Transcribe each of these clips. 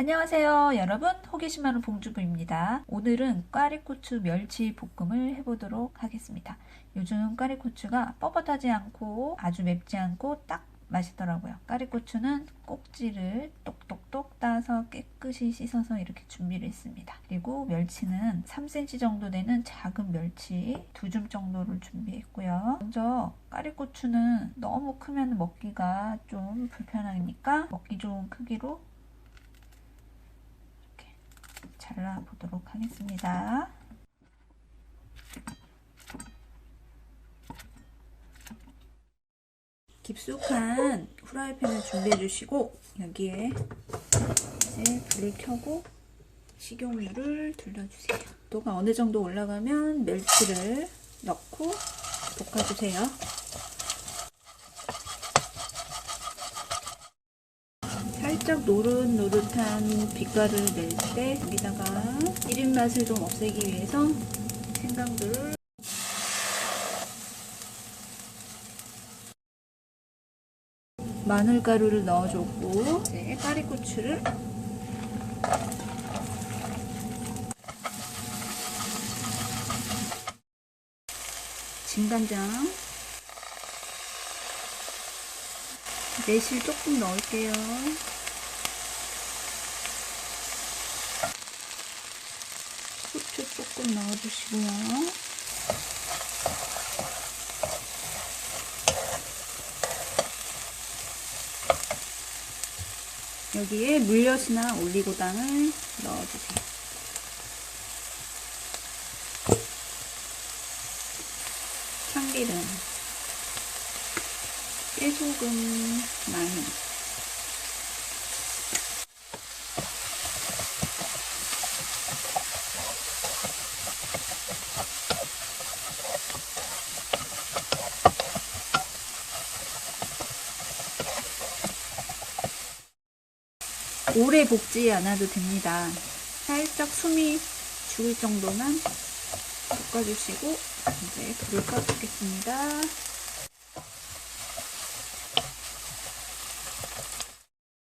안녕하세요 여러분. 호기심 많은 봉주부입니다. 오늘은 꽈리고추 멸치 볶음을 해보도록 하겠습니다. 요즘 꽈리고추가 뻣뻣하지 않고 아주 맵지 않고 딱 맛있더라고요. 꽈리고추는 꼭지를 똑똑똑 따서 깨끗이 씻어서 이렇게 준비를 했습니다. 그리고 멸치는 3cm 정도 되는 작은 멸치 두 줌 정도를 준비했고요. 먼저 꽈리고추는 너무 크면 먹기가 좀 불편하니까 먹기 좋은 크기로 잘라보도록 하겠습니다. 깊숙한 후라이팬을 준비해 주시고 여기에 이제 불을 켜고 식용유를 둘러주세요. 도가 어느 정도 올라가면 멸치를 넣고 볶아주세요. 살짝 노릇노릇한 빛깔을 낼 때 여기다가 1인 맛을 좀 없애기 위해서 생강들을 마늘가루를 넣어줬고 이제 까리고추를. 진간장. 매실 조금 넣을게요. 후추 조금 넣어주시고요. 여기에 물엿이나 올리고당을 넣어주세요. 참기름, 깨소금 많이 오래 볶지 않아도 됩니다. 살짝 숨이 죽을 정도만 볶아주시고 이제 불을 꺼주겠습니다.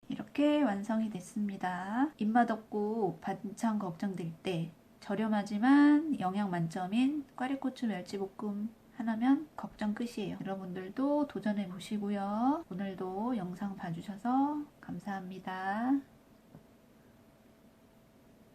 이렇게 완성이 됐습니다. 입맛 없고 반찬 걱정될 때 저렴하지만 영양 만점인 꽈리고추 멸치볶음 하나면 걱정 끝이에요. 여러분들도 도전해 보시고요. 오늘도 영상 봐주셔서 감사합니다.